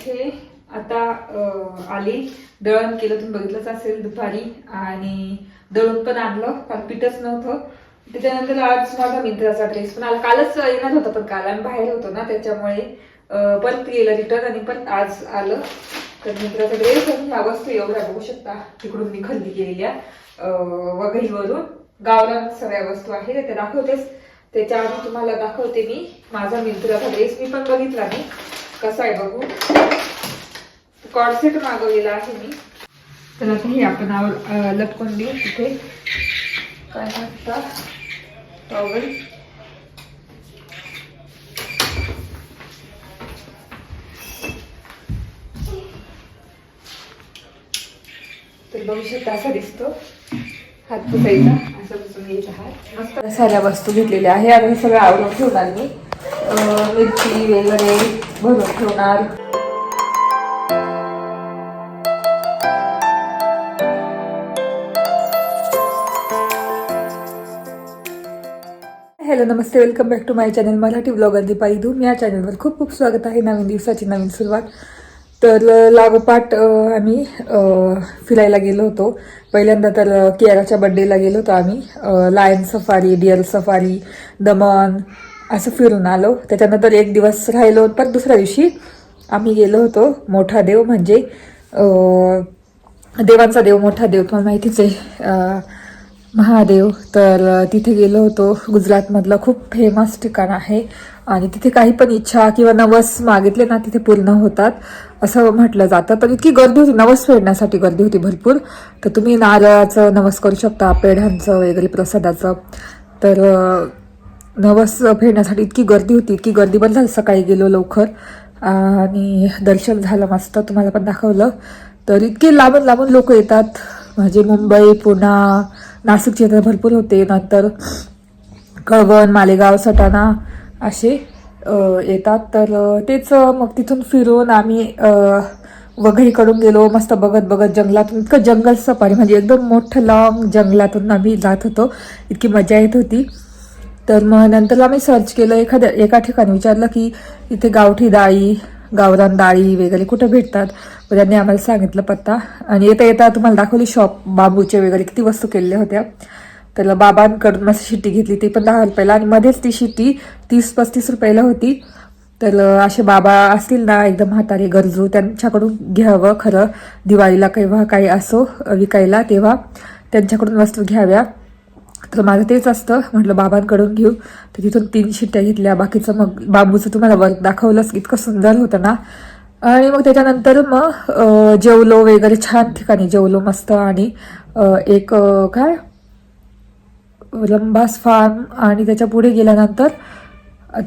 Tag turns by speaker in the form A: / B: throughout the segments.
A: इथे आता आले आली. दळण केलं तुम्ही बघितलंच असेल दुपारी. आणि दळून पण आणलं. काल पीठच नव्हतं. त्याच्यानंतर आज माझा मित्राचा ड्रेस पण आला. कालच येणार होता पण काल. आम्ही बाहेर होतो ना त्याच्यामुळे परत गेलं रिटर्न आणि पण आज आलं. तर मित्राचा ड्रेस आणि ह्या वस्तू एवढ्या बघू शकता. तिकडून मी खरेदी केलेल्या वघईवरून. गावला सगळ्या वस्तू आहेत. त्या दाखवतेच. त्याच्या आधी तुम्हाला दाखवते मी. माझा मित्राचा ड्रेस मी पण बघितला नाही. कसा आहे बघू. कॉडसेट मागवलेला आहे मी. तर आता हे आपण लपकून देऊ तिथे. काय म्हणतात टॉवेल तर बघू शकता असा दिसतो. हात पुसायचा असं पुसून घ्यायचा हात. मस्त. साऱ्या वस्तू घेतलेल्या आहे. आता सगळं आवडून ठेवणार मी. मिरची वगैरे भरून ठेवणार. Hello Namaste. Welcome back to my channel Marathi blogger दीपाई धूम या चॅनलवर खूप खूप स्वागत आहे. नवीन दिवसाची नवीन सुरुवात. तर लागोपाठ आम्ही फिरायला गेलो होतो. पहिल्यांदा तर कियाराच्या बड्डेला गेलो होतो आम्ही. Lion safari deer safari Daman असं फिरून आलो. त्याच्यानंतर एक दिवस राहिलो पण दुसऱ्या दिवशी आम्ही गेलो होतो मोठा देव म्हणजे देवांचा देव मोठा देव तुम्हाला माहितीच आहे महादेव. तर तिथे गेलो होतो. गुजरातमधलं खूप फेमस ठिकाण आहे. आणि तिथे काही पण इच्छा किंवा नवस मागितले ना तिथे पूर्ण होतात. असं म्हटलं जातं. तर इतकी गर्दी होती नवस फेडण्यासाठी गर्दी होती भरपूर. तर तुम्ही नारळाचं नवस करू शकता पेढ्यांचं वगैरे प्रसादाचं. तर नवस फेडण्यासाठी इतकी गर्दी होती इतकी गर्दी पण झाली सकाळी गेलो लवकर. आणि दर्शन झालं मस्त तुम्हाला पण दाखवलं. तर इतके लांबून लांबून लोक येतात. म्हणजे मुंबई पुणा नाशिकचे तर भरपूर होते. नंतर कळवण मालेगाव सटाणा असे येतात. तर तेच मग तिथून फिरून आम्ही वघईकडून गेलो. मस्त बघत बघत जंगलातून इतकं जंगल सफारी म्हणजे एकदम मोठं लॉंग जंगलातून आम्ही जात होतो. इतकी मजा येत होती. तर मग नंतर आम्ही सर्च केलं एखाद्या एका ठिकाणी विचारलं की इथे गावठी डाळी गावरान डाळी वगैरे कुठं भेटतात? मग त्यांनी आम्हाला सांगितलं पत्ता. आणि येता येता तुम्हाला दाखवली शॉप बांबूचे वगैरे किती वस्तू केलेल्या होत्या. तर बाबांकडून मस्त शिट्टी घेतली ती पण दहा रुपयाला. आणि मध्येच ती शिट्टी तीस पस्तीस रुपयाला होती. तर असे बाबा असतील ना एकदम म्हातारे गरजू त्यांच्याकडून घ्यावं खरं. दिवाळीला केव्हा काही असो विकायला तेव्हा त्यांच्याकडून वस्तू घ्याव्या. तर माझं तेच असतं. म्हटलं बाबांकडून घेऊ. तर तिथून तीन शिट्ट्या घेतल्या. बाकीचं मग बाबूचं तुम्हाला वर्क दाखवलंच. इतकं सुंदर होतं ना. आणि मग त्याच्यानंतर मग जेवलो वगैरे छान ठिकाणी. जेवलो मस्त आणि एक काय? लंबास फार्म आणि त्याच्या पुढे गेल्यानंतर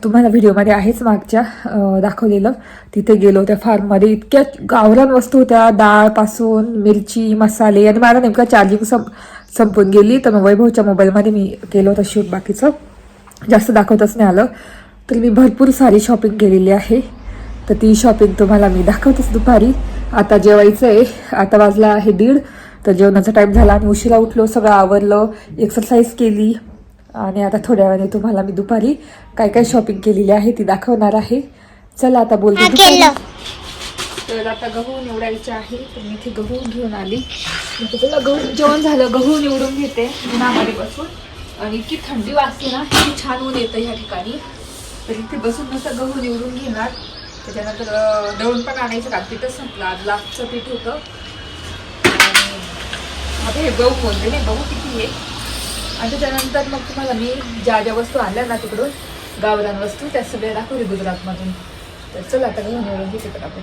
A: तुम्हाला व्हिडिओमध्ये आहेच मागच्या दाखवलेलं. तिथे गेलो. त्या फार्ममध्ये इतक्या गावरान वस्तू होत्या. डाळपासून मिरची मसाले आणि मला नेमका चार्जिंग सम संपून गेली. तर मग वैभवच्या मोबाईलमध्ये मी केलं होतं शूट बाकीचं. जास्त दाखवतच नाही आलं. तर मी भरपूर सारी शॉपिंग केलेली आहे. तर ती शॉपिंग तुम्हाला मी दाखवतेच दुपारी. आता जेवायचं आहे. आता वाजला आहे दीड. तर जेवणाचा टाईम झाला आणि उशिरा उठलो. सगळं आवरलं. एक्सरसाइज केली. आणि आता थोड्या वेळाने तुम्हाला मी दुपारी काय काय शॉपिंग केलेली आहे ती दाखवणार आहे. चला आता बोलते दुपारी. तर आता गहू निवडायचे आहे. तर मी इथे गहू घेऊन आली. तुला गहू जेवण झालं गहू निवडून घेते उन्हामध्ये बसून आणि इतकी थंडी वाजते ना इतकी छान ऊन येतं ह्या ठिकाणी. तर इथे बसून नुसतं गहू निवडून घेणार. त्याच्यानंतर दळून पण आणायचं का? पीठच संपलं. आज लास्टचं पीठ होतं. आणि आता हे गहू बोलते नाही गहू किती आहे? आणि त्याच्यानंतर मग तुम्हाला मी ज्या ज्या वस्तू आणल्या ना तिकडून गावरान वस्तू त्या सगळ्या दाखवते गुजरातमधून. तर चला आता गहू निवडून घेते पटापट.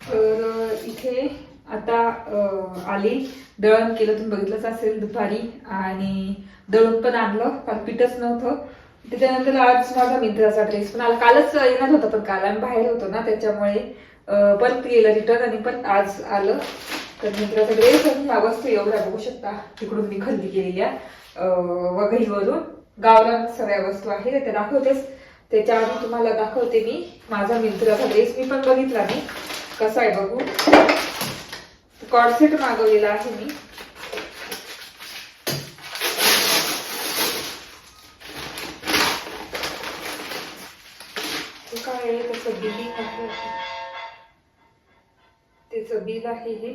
A: तर इथे आता अं, आली. दळण केलं तुम्ही बघितलंच असेल दुपारी. आणि दळून पण आणलं. काल पीठच नव्हतं. त्याच्यानंतर आज माझा मित्राचा ड्रेस पण आला. कालच येणार होता पण काल आम्ही बाहेर होतो ना त्याच्यामुळे परत गेलं रिटर्न आणि पण आज आलं. तर मित्राचा ड्रेस आणि ह्या वस्तू एवढ्या बघू शकता. तिकडून मी खरेदी केलेल्या वघईवरून. गावरान सगळ्या वस्तू आहेत. त्या दाखवतेच. त्याच्या आधी तुम्हाला दाखवते मी माझा मित्राचा ड्रेस मी पण बघितला मी कसा आहे बघू. कॉडसेट मागवलेला आहे मी. काय त्याचं बिलिंग आहे. त्याचं बिल आहे हे.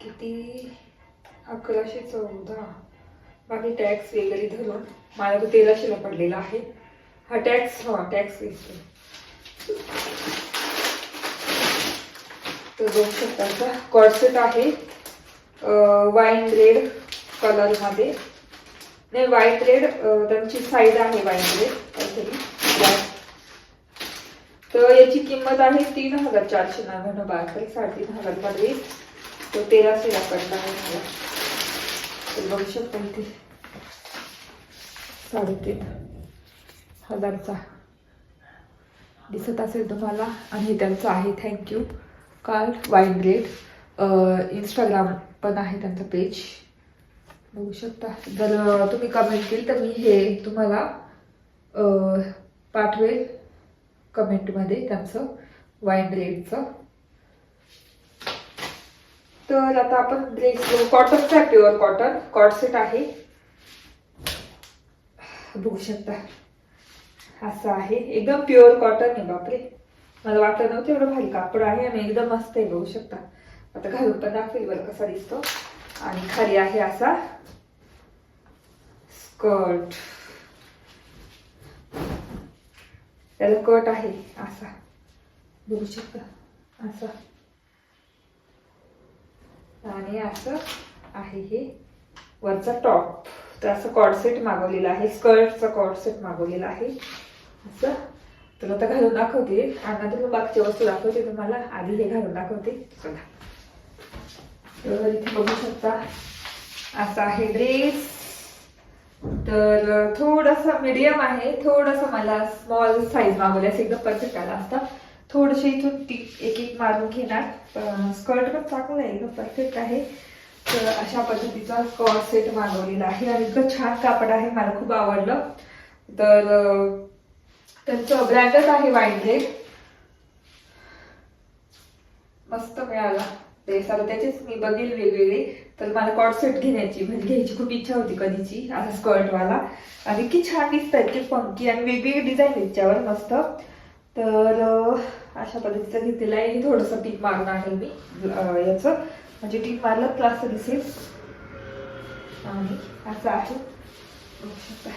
A: किती? अकराशे चौदा. बाकी टॅक्स वगैरे धरून. मला तो तेराशेला पडलेला आहे. हा टॅक्स हा टॅक्स दिसतो तर दोन शकताचा कॉर्सेट आहे. वाईन रेड कलरमध्ये नाही व्हाईट रेड त्यांची साईड आहे व्हाईट रेड काहीतरी. तर याची किंमत आहे तीन हजार चारशे नव्याण्णव बहात्तर साडेतीन हजारमध्ये. तो तेराशेला पडला आहे मला. तर बघू शकता इथे. साडेतीन. हजारचा दिसत असेल तुम्हाला आणि त्यांचं आहे thank you card wine red Instagram पण आहे त्यांचं पेज बघू शकता. जर तुम्ही कमेंट केली तर मी हे तुम्हाला पाठवेल कमेंटमध्ये त्यांचं वाईन रेडचं तर आता आपण ड्रेस कॉटनचा प्युअर कॉटन कॉटसेट आहे. बघू शकता. असं आहे. एकदम प्युअर कॉटन आहे बापरे. मला वाटलं नव्हतं एवढं भारी कापड आहे आणि एकदम मस्त आहे बघू शकता. आता घालून पण दाखवेल बरं कसा दिसतो. आणि खाली आहे असा स्कर्ट. त्याला कट आहे असा. बघू शकता. असा. आणि असं आहे हे वरचा टॉप तर असं कॉडसेट मागवलेला आहे. स्कर्टचा कॉडसेट मागवलेला आहे. असं? तर आता घालून दाखवते. आणि मी मग बाकीच्या वस्तू दाखवते तुम्हाला. आधी हे घालून दाखवते. चला. तर इथे बघू शकता. असा आहे ड्रेस तर थोडंसं मीडियम आहे. थोडंसं मला स्मॉल साईज मागवली. असं एकदम परफेक्ट आला असता. थोडीशी इथून ती एक एक मारून घेणार. स्कर्ट पण चांगलं आहे. एकदम परफेक्ट आहे. तर अशा पद्धतीचा स्कॉट सेट मागवलेला आहे. आणि इतकं छान कापड आहे. मला खूप आवडलं. तर त्यांचं ब्रँडच आहे वाईट रेड मस्त मिळाला. ते आता त्याचेच मी बघेल वेगवेगळे. तर मला कॉटसेट घेण्याची म्हणजे घ्यायची खूप इच्छा होती कधीची असा स्कर्टवाला. आणि की छान दिसतात की पंकी आणि वेगवेगळे डिझाईन याच्यावर त्याच्यावर मस्त. तर अशा पद्धतीचं घेतलेलं आहे. थोडंसं टीप मारून आहे मी याचं. म्हणजे टीप मारलं क्लास दिसेल. आणि असं आहे बघू शकता.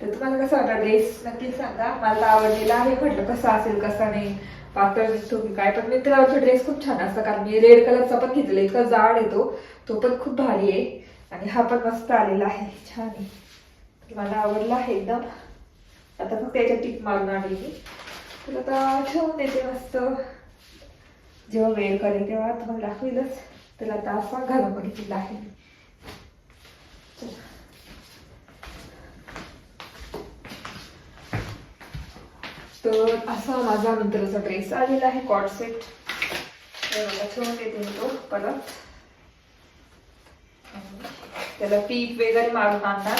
A: तर तुम्हाला कसा वाटला ड्रेस नक्कीच सांगा. मला आवडलेला आहे म्हटलं कसा असेल कसा नाही. पातळ दिसतो की काय पण. मित्रावरचा ड्रेस खूप छान असतं कारण मी रेड कलरचा पण घेतलेला इतका जाड येतो तो. पण खूप भारी आहे. आणि हा पण मस्त आलेला आहे. छान आहे. मला आवडला आहे एकदम. आता फक्त याच्या टीप मारून आणली मी. तर आता ठेवून देते मस्त. जेव्हा वेळ करेल तेव्हा तुम्हाला दाखवेलच. तर आता असा घालून बघितलेला आहे. चला. तर असा माझा नंतरचा ड्रेस आलेला आहे कॉट सेट तर ठेवून देते मी तो परत त्याला पीक वगैरे मारून आणणार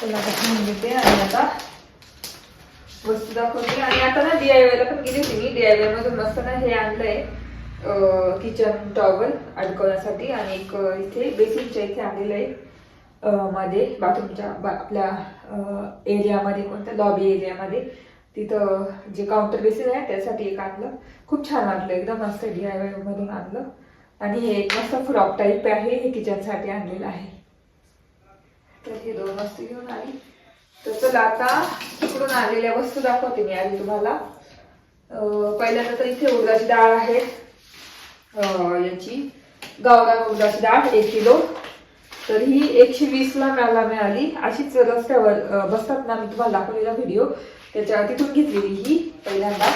A: चला आता ठेवून देते आणि आता. वस्तू दाखवते. आणि आता ना DIY ला पण गेली होती मी. DIY मधून मस्त ना हे आणलंय किचन टॉवल अडकवण्यासाठी. आणि एक इथे बेसिनच्या इथे आणलेलं आहे मध्ये बाथरूमच्या बा- आपल्या एरियामध्ये कोणत्या लॉबी एरियामध्ये. तिथं जे काउंटर बेसिन आहे त्यासाठी एक आणलं. खूप छान वाटलं. एकदम मस्त डी आय वाय मधून आणलं. आणि हे एक मस्त फ्रॉक टाईप आहे. हे किचनसाठी आणलेलं आहे. तर हे दोन वस्तू घेऊन आली. तर चला आता तिकडून आलेल्या वस्तू दाखवते मी आधी तुम्हाला. पहिल्यांदा तर इथे उडदाची डाळ आहे. याची गावरान उडदाची डाळ एक किलो. तर ही एकशे वीसला मला मिळाली. अशीच रस्त्यावर बसतात ना मी तुम्हाला दाखवलेला व्हिडिओ त्याच्या तिथून घेतलेली ही पहिल्यांदा.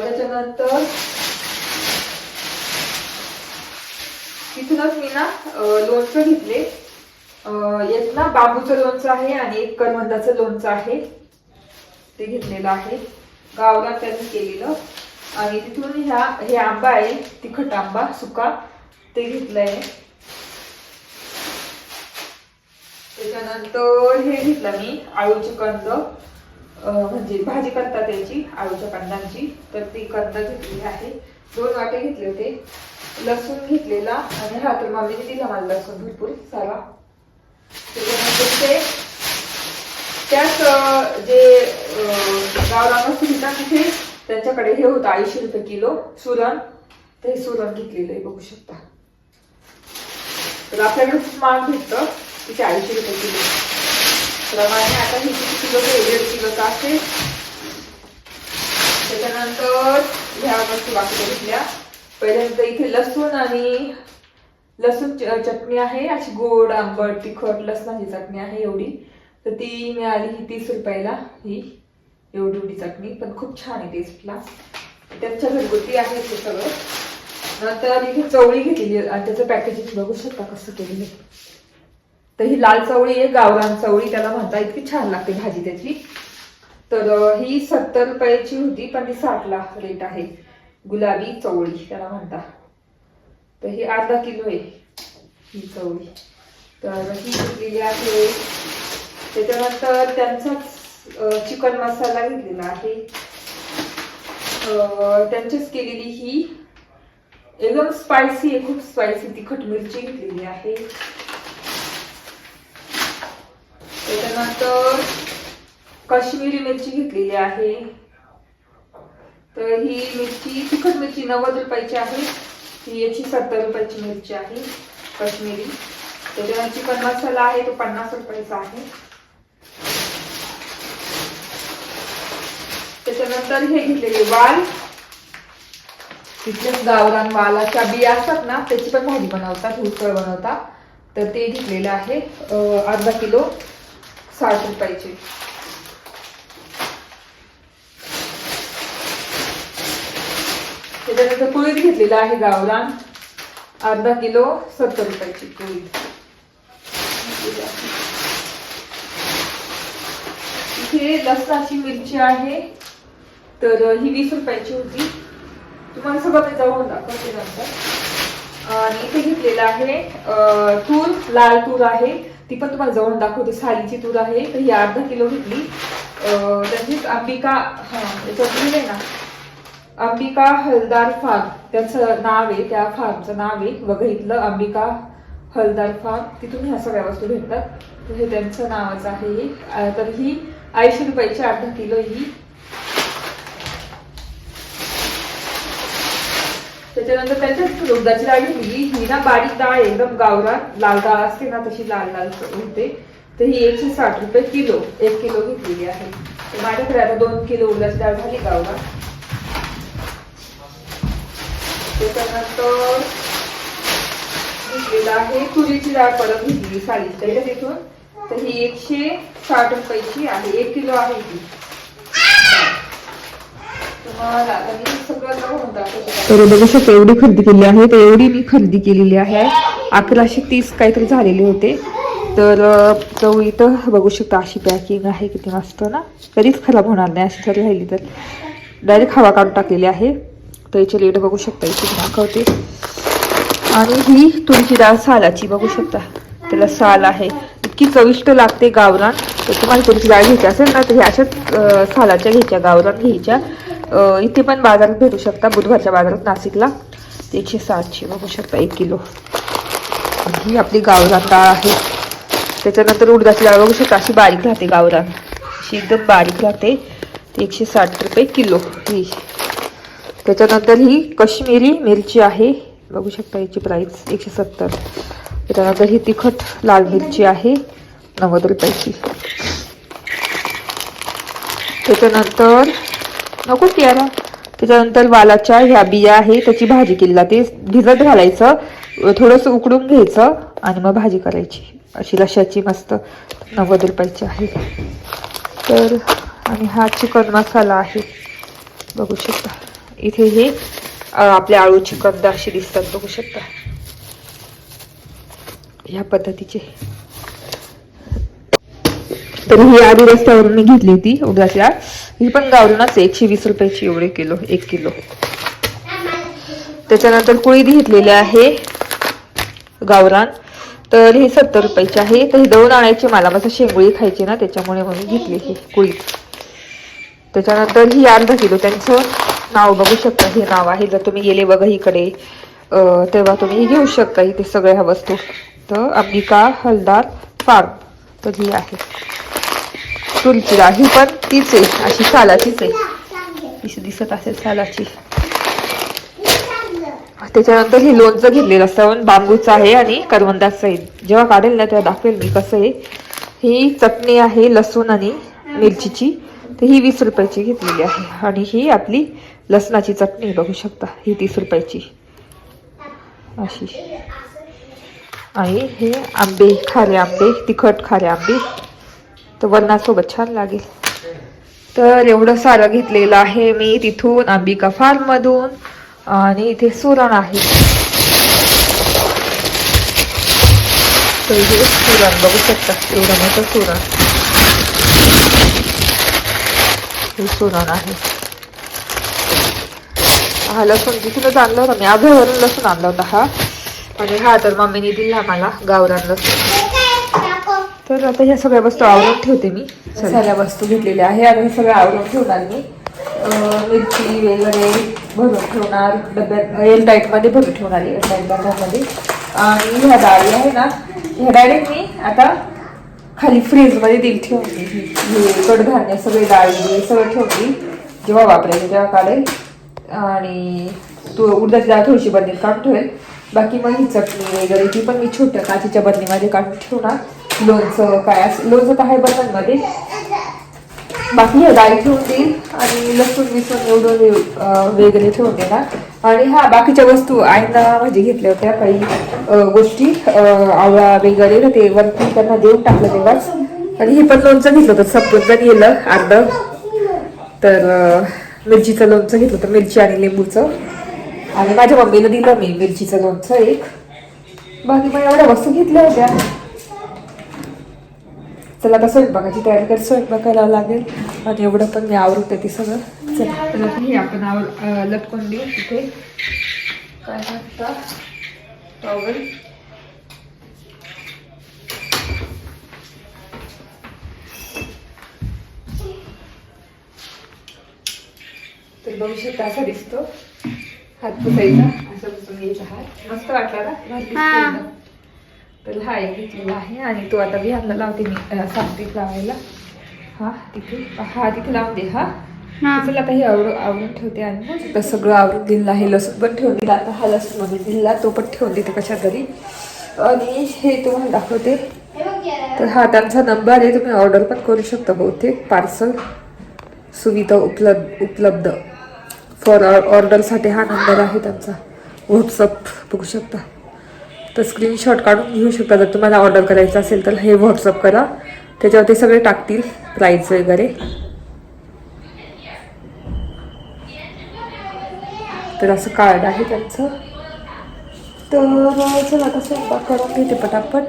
A: त्याच्यानंतर तिथूनच मी ना लोणचं घेतले. यात ना बांबूचं लोणचं आहे आणि एक करवंदाचं लोणचं आहे. ते घेतलेलं आहे. गावला त्यांनी केलेलं. आणि तिथून ह्या हे आंबा आहे तिखट आंबा सुका. ते घेतलंय. त्याच्यानंतर हे घेतलं मी आळूचे कंद. म्हणजे भाजी करतात त्याची आळूच्या कंदांची. तर ती कंद घेतलेली आहे. दोन वाटे घेतले होते. लसूण घेतलेला आणि हा तर मम्मीने दिला मला लसूण भरपूर. सारा त्याच्यानंतर त्याच जे गावरान सुविधा तिथे त्यांच्याकडे हे होतं ऐंशी रुपये किलो सुरण. ते सुरण घेतलेलं आहे बघू शकता. तर आपल्याकडे खूप माल भेटतं तिथे ऐंशी रुपये किलो. प्रमाणे आता हे किती किलो दीड किलोचं असेल त्याच्यानंतर ह्या वस्तू बाकीच्या घेतल्या. पहिल्यांदा इथे लसूण आणि लसूण च- चटणी आहे अशी गोड आंबट तिखट लसणाची चटणी आहे एवढी. तर ती मिळाली ही तीस रुपयाला ही एवढी एवढी चटणी. पण खूप छान आहे टेस्टला त्यांच्या घरगुती आहे ते सगळं. नंतर इथे चवळी घेतलेली आणि त्याचं पॅकेजिंग बघू शकता कसं केलेलं तर ही लाल चवळी आहे गावरान चवळी. त्याला म्हणता इतकी छान लागते भाजी त्याची. तर ही सत्तर रुपयाची होती पण ती साठला रेट आहे. गुलाबी चवळी त्याला म्हणता. तर हे अर्धा किलो आहे ही चवळी. तर ही घेतलेली आहे. त्याच्यानंतर त्यांचाच चिकन मसाला घेतलेला आहे. त्यांचीच केलेली ही एकदम स्पायसी आहे खूप स्पायसी तिखट मिरची घेतलेली आहे. त्याच्यानंतर काश्मीरी मिरची घेतलेली आहे. तर ही मिरची तिखट मिरची नव्वद रुपयाची आहे. ही याची सत्तर रुपयाची मिरची आहे काश्मीरी. त्याच्यानंतर चिकन मसाला आहे तो पन्नास रुपयाचा आहे. त्याच्यानंतर हे घेतलेले वाल. तिथलेच गावरान वालाच्या बिया असतात ना त्याची पण भाजी बनवतात उसळ बनवतात. तर ते घेतलेलं आहे अर्धा किलो साठ रुपयाचे. त्याच्यानंतर कुळीत घेतलेलं आहे गावरान. अर्धा किलो सत्तर रुपयाची कुळीत इथे लसणाची मिरची आहे. तर ही वीस रुपयाची होती. तुम्हाला सगळं जाऊन जवळून दाखवते नंतर. आणि इथे घेतलेलं आहे तूर लाल तूर आहे. ती पण तुम्हाला जवळून दाखवते. सालीची तूर आहे. तर ही अर्धा किलो घेतली. त्यांचीच म्हणजे अंबिका हा याच्यात आहे ना. अंबिका हलदार फार्म त्याचं नाव आहे त्या फार्मचं नाव आहे वघईतलं अंबिका हलदार फार्म. तिथून ह्या सगळ्या वस्तू भेटतात. हे त्यांचं नावच आहे. तर ही ऐंशी रुपयाची अर्धा किलो ही. त्याच्यानंतर त्याच्यात उडदाची डाळ घेतली ही. ना बारीक डाळ एकदम गावरान लाल डाळ असते ना तशी लाल लाल होते. तर ही एकशे साठ रुपये किलो एक किलो घेतलेली आहे. तर माझ्याकडे आता दोन किलो उडदाची डाळ झाली गावरान. त्याच्यानंतर घेतलेलं आहे. तुरीची डाळ परत घेतली साली त्याच्या तिथून. तर ही एकशे साठ रुपयाची आहे. एक किलो आहे ती तर बघू शकतो एवढी खरेदी केली आहे. तर एवढी मी खरेदी केलेली आहे. अकराशे तीस काहीतरी झालेले होते. तर अं, चवळी तर बघू शकता अशी पॅकिंग आहे किती मस्त ना. कधीच खराब होणार नाही अशी जर राहिली तर. डायरेक्ट हवा काढून टाकलेली आहे. तर याची लेट बघू शकता इथे दाखवते. आणि ही तुरीची डाळ सालाची बघू शकता. त्याला साल आहे. इतकी चविष्ट लागते गावरान. तर तुम्हाला तुरीची डाळ घ्यायची असेल ना तर ह्या अशाच सालाच्या घ्यायच्या गावरान घ्यायच्या. इथे पण बाजारात भेटू शकता बुधवारच्या बाजारात नाशिकला. एकशे सातशे बघू शकता एक किलो. ही आपली गावरान डाळ आहे. त्याच्यानंतर उडदाची डाळ बघू शकता अशी बारीक राहते गावरान. अशी एकदम बारीक राहते. एकशे साठ रुपये किलो. ही. त्याच्यानंतर ही कश्मीरी मिरची आहे. बघू शकता याची प्राईस एकशे सत्तर. त्याच्यानंतर ही तिखट लाल मिरची आहे नव्वद रुपयाची. त्याच्यानंतर नको यारा त्याच्यानंतर वालाच्या ह्या बिया आहे त्याची भाजी किल्ला ते भिजत घालायचं थोडंसं उकडून घ्यायचं आणि मग भाजी करायची. अशी लशाची मस्त नव्वद रुपयाची आहे. तर आणि हा चिकन मसाला आहे. बघू शकता. इथे हे आपल्या आळूची कंद अशी दिसतात बघू शकता. ह्या पद्धतीचे. तर ही आधी रस्त्यावरून मी घेतली होती उद्याची डाळ ही पण गावरूनच एकशे वीस रुपयाची एवढे किलो एक किलो. त्याच्यानंतर कुळीद घेतलेली आहे गावरान. तर हे सत्तर रुपयाची आहे. तर हे दळून आणायचे मला माझं शेंगुळी खायची ना त्याच्यामुळे मग मी घेतली ही कुळीद त्याच्यानंतर ही अर्धा किलो त्यांचं नाव बघू शकता हे नाव आहे. जर तुम्ही गेले बघा इकडे तेव्हा तुम्ही घेऊ शकता इथे सगळ्या वस्तू. तर अंबिका हलदार फार्म तर ही आहे. तुलची ही पण तीच आहे. अशी सालाचीच आहे. दिसत असेल सालाची. त्याच्यानंतर हे लोणचं घेतलेलं सवन बांबूचं आहे आणि करवंदाचं आहे. जेव्हा काढेल ना तेव्हा दाखवेल मी कसं आहे. ही चटणी आहे लसूण आणि मिरचीची. तर ही वीस रुपयाची घेतलेली आहे. आणि ही आपली लसणाची चटणी बघू शकता. ही तीस रुपयाची. अशी. आणि हे आंबे खारे आंबे तिखट खारे आंबे. तर वरणासोबत छान लागेल. तर एवढं सारं घेतलेलं आहे मी तिथून अंबिका फार्ममधून. आणि इथे सुरण आहे. तर हे सुरण बघू शकता. एवढं मोठं सुरण. हे सुरण आहे. हा लसूण तिथूनच आणला होता मी आग्र्यावरून लसूण आणला होता हा. आणि हा तर मम्मीने दिला मला गावरान लसूण. तर आता ह्या सगळ्या वस्तू आवरून ठेवते मी. सगळ्या वस्तू घेतलेल्या आहे. आणि सगळ्या सगळं आवरून ठेवणार मी. मिरची वगैरे भरून ठेवणार डब्यात एल डाईटमध्ये भरून ठेवणार एल डाईट डब्यामध्ये आणि ह्या डाळी आहे ना ह्या डायरेक्ट मी आता खाली फ्रीजमध्ये दिली ठेवते हे कडधान्य सगळे डाळी सगळं ठेवते जेव्हा वापरायचे तेव्हा काढेल. आणि तू उडदाची डाळ थोडीशी बंदीत काढून ठेवेल बाकी मग ही चटणी वगैरे ती पण मी छोट्या काचीच्या बरणीमध्ये काढून ठेवणार. लोणचं काय असं लोणचं तर आहे बर्तनमध्ये बाकी हे डाळी ठेवून देईल आणि लसूण मिसून एवढं वेगळे वगैरे ठेवून देणार. आणि हा बाकीच्या वस्तू आईना म्हणजे घेतल्या होत्या काही गोष्टी आवळा वगैरे तर ते वरती त्यांना देऊन टाकलं तेव्हाच. आणि हे पण लोणचं घेतलं होतं. सफरचंद गेलं अर्ध. तर मिरचीचं लोणचं घेतलं होतं मिरची आणि लिंबूचं. आणि माझ्या मम्मीला दिलं मी मिरचीचं लोणचं एक. बाकी मग एवढ्या वस्तू घेतल्या होत्या. चला आता स्वयंपाकाची तयारी कर स्वयंपाकायला लागेल. आणि एवढं पण मी आवरून ते सगळं. चला. तर हे आपण आवर लटकून देऊ तिथे. काय म्हणतात बघू शकता असा दिसतो. हात पुसायचा. असं पुसून घ्यायचा हात. मस्त वाटला ना? तर हा एक घेतलेला आहे आणि तो आता बिहारला लावते मी सांगते लावायला. हा तिथे. हा तिथे लावून दे हा. चला आता हे आवड आवडून ठेवते आणि मग आता सगळं आवडून दिलं आहे. लसूण पण ठेवून दिला. आता हा लसूणमध्ये दिला तो पण ठेवून देते कशा तरी. आणि हे तुम्हाला दाखवते. तर हा त्यांचा नंबर आहे. तुम्ही ऑर्डर पण करू शकता बहुतेक. पार्सल सुविधा उपलब्ध उपलब्ध. फॉर ऑर्डरसाठी हा नंबर आहे त्यांचा. व्हॉट्सअप बघू शकता. तर स्क्रीनशॉट काढून घेऊ शकता. जर तुम्हाला ऑर्डर करायचं असेल तर हे व्हॉट्सअप करा. त्याच्यावर ते सगळे टाकतील प्राईज वगैरे. तर असं कार्ड आहे त्यांचं. तर चला आता स्वयंपाक करून घेते पटापट.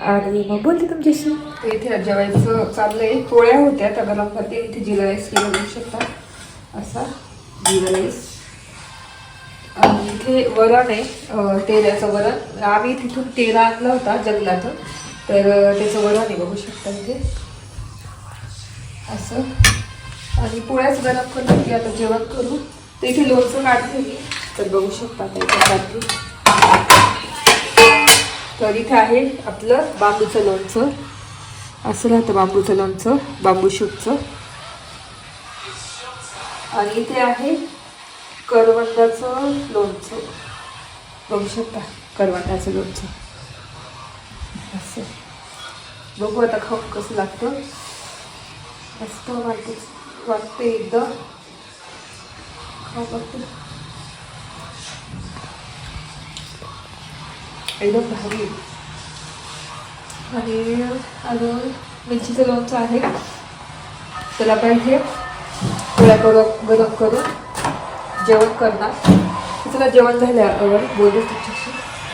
A: आणि मग बोलते तुमच्याशी. इथे जेवायचं चाललंय. पोळ्या होत्या त्या गरम करते. इथे जिरा राईस केला जाऊ शकता. असा. जिरा राईस आणि इथे वरण आहे अं, तेलाचं वरण. आम्ही तिथून तेल आणला होता जंगलातून. तर त्याचं वरण आहे बघू शकता इथे. असं. आणि पोळ्याच गरम करून की आता जेवण करू. तर इथे लोणचं काढते मी. तर बघू शकता त्याच्यासाठी तर इथे आहे आपलं बांबूचं लोणचं. असं राहतं बांबूचं लोणचं बांबू शूटचं. आणि इथे आहे करवंदाचं लोणचं. बघू शकता करवंदाचं लोणचं. असं. बघू आता खाऊ कसं लागतं. मस्त वाटते. वाटते एकदम खाऊ बघते एकदम भारी. आणि अजून मिरचीचं लोणचं आहे. त्याला पाहिजे पोळ्या करून गरम करून जेवण करणार. तिला जेवण झाल्यावर बोलू